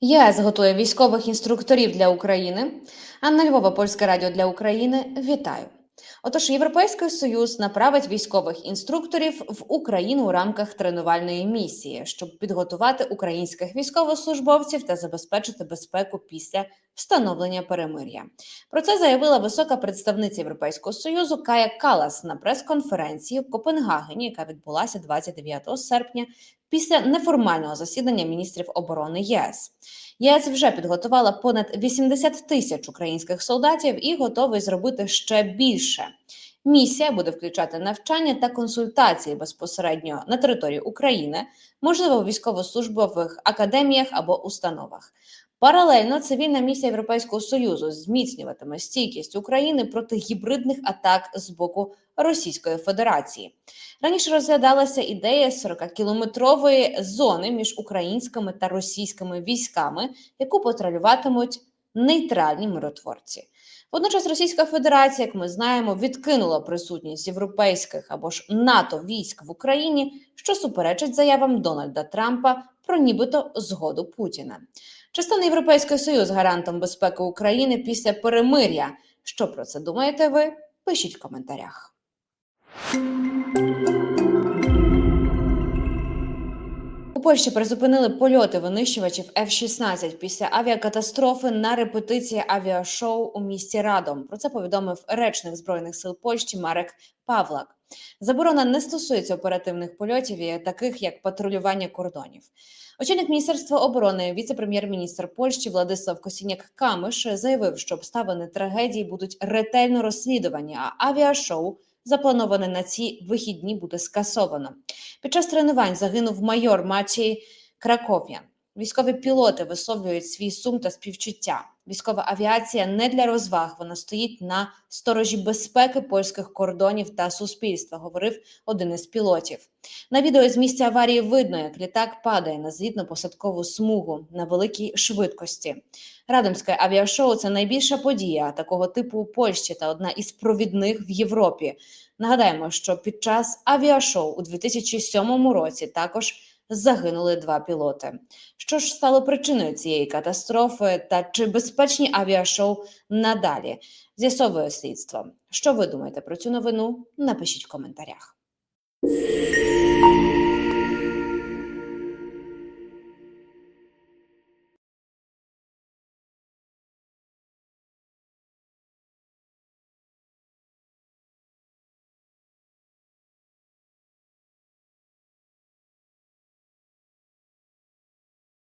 ЄС готує військових інструкторів для України. Анна Львова, Польське радіо для України. Вітаю. Отож, Європейський Союз направить військових інструкторів в Україну у рамках тренувальної місії, щоб підготувати українських військовослужбовців та забезпечити безпеку після встановлення перемир'я. Про це заявила висока представниця Європейського союзу Кая Калас на прес-конференції в Копенгагені, яка відбулася 29 серпня після неформального засідання міністрів оборони ЄС. ЄС вже підготувала понад 80 тисяч українських солдатів і готовий зробити ще більше. Місія буде включати навчання та консультації безпосередньо на території України, можливо, у військовослужбових академіях або установах. Паралельно цивільна місія Європейського союзу зміцнюватиме стійкість України проти гібридних атак з боку Російської Федерації. Раніше розглядалася ідея 40-кілометрової зони між українськими та російськими військами, яку патрулюватимуть нейтральні миротворці. Водночас Російська Федерація, як ми знаємо, відкинула присутність європейських або ж НАТО військ в Україні, що суперечить заявам Дональда Трампа про нібито згоду Путіна. Чи стане Європейський Союз гарантом безпеки України після перемир'я? Що про це думаєте ви? Пишіть в коментарях. У Польщі призупинили польоти винищувачів F-16 після авіакатастрофи на репетиції авіашоу у місті Радом. Про це повідомив речник збройних сил Польщі Марек Павлак. Заборона не стосується оперативних польотів, таких як патрулювання кордонів. Очільник міністерства оборони, віце-прем'єр-міністр Польщі Владислав Косіняк Камиш заявив, що обставини трагедії будуть ретельно розслідувані, а авіашоу заплановане на ці вихідні буде скасовано. Під час тренувань загинув майор Матій Краков'ян. Військові пілоти висловлюють свій сум та співчуття. Військова авіація не для розваг. Вона стоїть на сторожі безпеки польських кордонів та суспільства, говорив один із пілотів. На відео з місця аварії видно, як літак падає на злітно-посадкову смугу на великій швидкості. Радомське авіашоу це найбільша подія такого типу у Польщі та одна із провідних в Європі. Нагадаємо, що під час авіашоу у 2007 році також загинули два пілоти. Що ж стало причиною цієї катастрофи, та чи безпечні авіашоу надалі? З'ясовує слідство. Що ви думаєте про цю новину? Напишіть в коментарях.